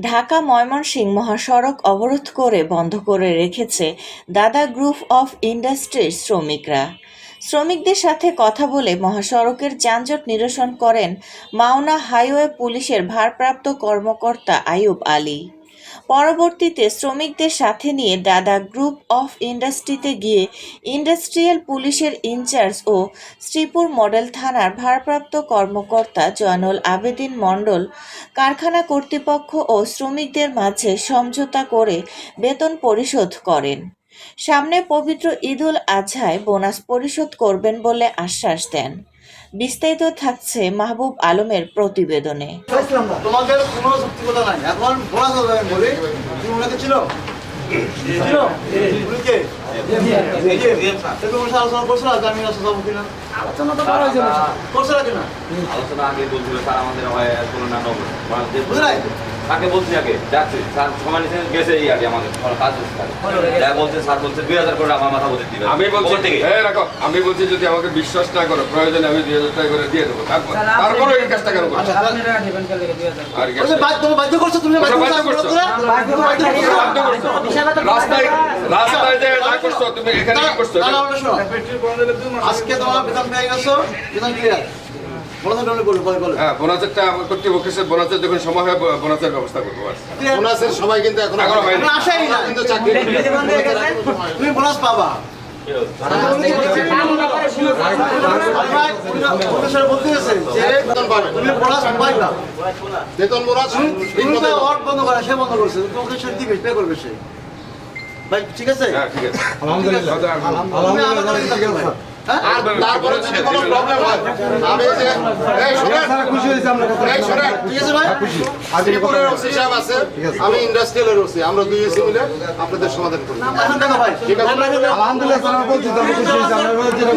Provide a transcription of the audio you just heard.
ঢাকা ময়মনসিংহ মহাসড়ক অবরোধ করে বন্ধ করে রেখেছে দাদা গ্রুপ অফ ইন্ডাস্ট্রির শ্রমিকরা। শ্রমিকদের সাথে কথা বলে মহাসড়কের যানজট নিরসন করেন মাওনা হাইওয়ে পুলিশের ভারপ্রাপ্ত কর্মকর্তা আয়ুব আলী। পরবর্তীতে শ্রমিকদের সাথে নিয়ে দাদা গ্রুপ অফ ইন্ডাস্ট্রিতে গিয়ে ইন্ডাস্ট্রিয়াল পুলিশের ইনচার্জ ও শ্রীপুর মডেল থানার ভারপ্রাপ্ত কর্মকর্তা জয়নুল আবেদিন মণ্ডল কারখানা কর্তৃপক্ষ ও শ্রমিকদের মাঝে সমঝোতা করে বেতন পরিশোধ করেন। সামনে পবিত্র ঈদুল আজহায় বোনাস পরিশোধ করবেন বলে আশ্বাস দেন। বিস্তারিত থাকছে মাহবুব আলমের প্রতিবেদনে। তোমাদের কোনো যুক্তিকতা নাই। এখন বলা যাবে বলি তুমি ওনাকে ছিল আলোচনা তো করা হয়েছিল কিনা? আলোচনা আগে বলছিল স্যার আমাদের হয় কোনো না নগর। বুঝলে? নাই? তাকে বলছি আগে? যাচ্ছে স্যার সময় নিতে গেছে এই আগে আমাদের। কাজ হচ্ছে স্যার যা বলছে স্যার বলছে দুই হাজার করে আমার মাথা বলতে দিবে আমি বলছি ওপর থেকে। হ্যাঁ রাখো আমি বলছি যদি আমাকে বিশ্বাস না করো প্রয়োজনে আমি দুই হাজার টাকা করে দিয়ে দেবো। তারপর তারপরে এই কাজটা কেন করছ আচ্ছা, আর বাধ্য করছ তুমি বাধ্য করছ করছ। বাধ্য করছ। বাধ্য করছ। রাস্তায় রাস্তায় যে না করছ তুমি এখানে কি করছ। আজকে তোমার বেতন পেয়ে গেছো বেতন ক্লিয়ার হ্যাঁ কর্তৃপক্ষের বোনাসের যখন সময় হয় বোনাসের ব্যবস্থা করব বোনাসের সময় কিন্তু এখন এখন আসাই না। কিন্তু চাকরি তুমি বোনাস পাবা। আমরা বলতে গেছে যে বেতন বোনাস পাইবা বেতন বোনাস ঠিক তুমি মতো তো ওয়ার্ক বন্ধ করে সে বন্ধ করছে। তোমাকে সে দিবে পে করবে সে। ভাই ঠিক আছে? হ্যাঁ ঠিক আছে। আলহামদুলিল্লাহ। হ্যাঁ? তারপরে যদি কোনো প্রবলেম হয় আমি এই যে এই শোনেন খুশি হয়েছে আমরা এই শোনেন ঠিক আছে ভাই? শ্রীপুরের ওসি সাহেব আছে আমি ইন্ডাস্ট্রিয়ালের ওসি আমরা দুই এসি মিলে আপনাদের সমাধান করি। ঠিক আছে? আলহামদুলিল্লাহ খুশি হয়েছি আমরা